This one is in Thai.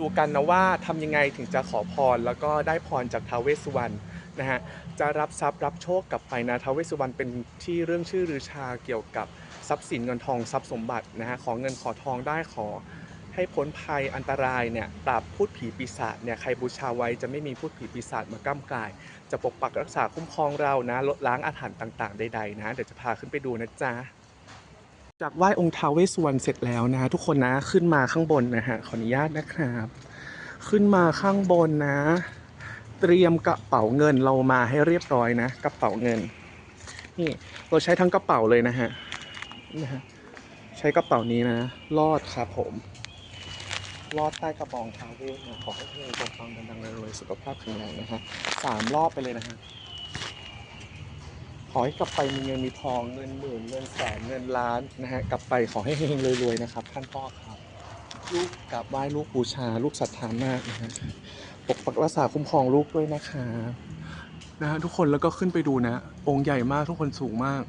ดูกันนะว่าทำยังไงถึงจะขอพรแล้วก็ได้พรจากท้าวเวสสุวรรณนะฮะจะรับทรัพย์รับโชคกลับไปนะท้าวเวสสุวรรณเป็นที่เรื่องชื่อรือชาเกี่ยวกับทรัพย์สินเงินทองทรัพย์สมบัตินะฮะขอเงินขอทองได้ขอให้พ้นภัยอันตรายเนี่ยปราบพูดผีปีศาจเนี่ยใครบูชาไว้จะไม่มีพูดผีปีศาจมาก้ำกาย จะปกปักรักษาคุ้มครองเรานะลดล้างอาถรรพ์ต่าง ๆ ใดๆนะเดี๋ยวจะพาขึ้นไปดูนะจ๊ะ จากไหว้องค์ท้าวเวสสุวรรณเสร็จแล้วนะฮะทุกคนนะขึ้นมาข้างบนนะฮะขออนุญาตนะครับ ขึ้นมาข้างบนนะ เตรียมกระเป๋าเงินเรามาให้เรียบร้อยนะกระเป๋าเงินนี่เราใช้ทั้งกระเป๋าเลยนะฮะนะฮะใช้กระเป๋านี้นะลอดครับผมลอดใต้กระบองท้าวเวสนะขอให้เฮงปังๆดังๆเลยสุขภาพแข็งแรงนะฮะสามรอบไปเลยนะฮะ ขอให้กลับไปมีเงินมีทองเงินหมื่นเงินแสนเงินล้านนะฮะกลับไปขอให้เฮงๆรวยๆนะครับท่านพ่อครับลูกกราบไหว้ลูกบูชา ลูกศรัทธามากนะฮะปกปักรักษาคุ้มครองลูกด้วยนะคะนะฮะทุกคนแล้วก็ขึ้นไปดูนะ องค์ใหญ่มากทุกคนสูงมาก